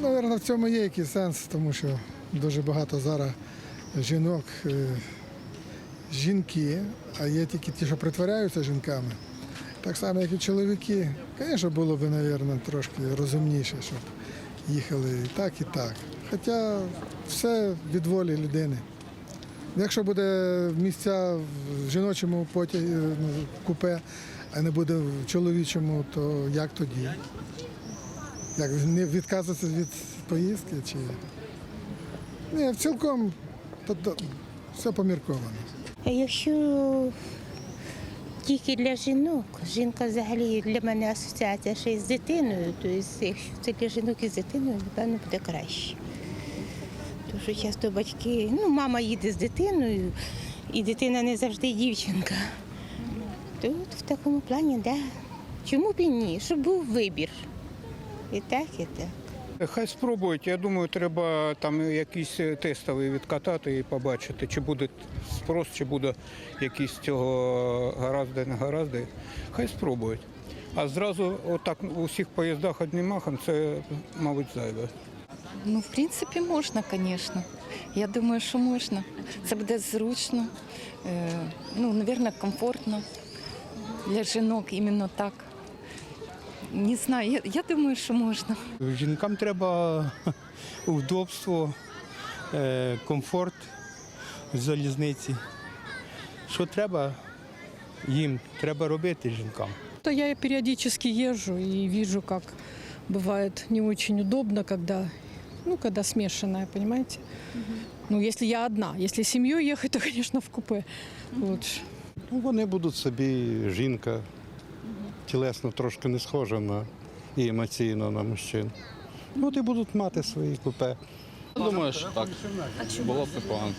Напевно, в цьому є якийсь сенс, тому що дуже багато зараз жінок, е, жінки, а є тільки ті, що притворяються жінками. Так само, як і чоловіки. Звісно, було б, мабуть, трошки розумніше, щоб їхали і так, і так. Хоча все від волі людини. Якщо буде місця в жіночому потязі, ну, купе, а не буде в чоловічому, то як тоді? Як не відказуватися від поїздки? Чи... Ні, цілком то, то, все помірковано. А Якщо тільки для жінок, жінка взагалі для мене асоціація ще й з дитиною, то якщо це для жінок із дитиною, напевно, буде краще. Тому що часто батьки, ну, мама їде з дитиною, і дитина не завжди дівчинка. То в такому плані, да. Чому б і ні? Щоб був вибір. І так, і так. Хай спробують. Я думаю, треба там якийсь тестовий відкатати і побачити, чи буде спрос, чи буде якийсь цього гаразди, не гаразди. Хай спробують. А зразу отак у всіх поїздах одним махом це, мабуть, зайве. Ну, в принципі, можна, звісно. Я думаю, що можна. Це буде зручно, е, ну, мабуть, комфортно для жінок іменно так. Не знаю, я, я думаю, що можна. Жінкам треба удобство, е, комфорт в залізниці. Що треба їм, треба робити жінкам. То я периодически езжу и вижу, как бывает не очень удобно, когда, ну, когда смешанная, понимаете? Ну, если я одна. Если с семьей ехать, то, конечно, в купе лучше. Ну, вони будуть собі жінка, тілесно трошки не схожа на і емоційно на мужчин. От і будуть мати свої купе. Думаю, що так. Було б непогано.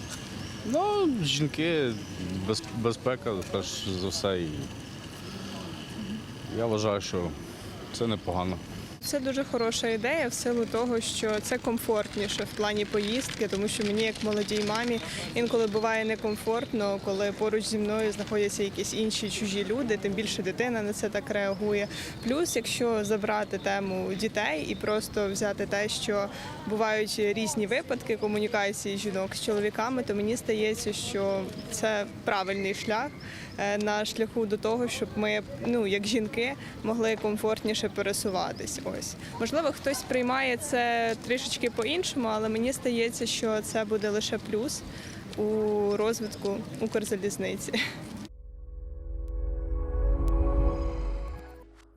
Ну, жінки, без, безпека, перш за все. І я вважаю, що це непогано. Це дуже хороша ідея в силу того, що це комфортніше в плані поїздки, тому що мені, як молодій мамі, інколи буває некомфортно, коли поруч зі мною знаходяться якісь інші чужі люди, тим більше дитина на це так реагує. Плюс, якщо забрати тему дітей і просто взяти те, що бувають різні випадки комунікації жінок з чоловіками, то мені здається, що це правильний шлях на шляху до того, щоб ми, ну як жінки, могли комфортніше пересуватись. Ось можливо, хтось приймає це трішечки по-іншому, але мені здається, що це буде лише плюс у розвитку Укрзалізниці.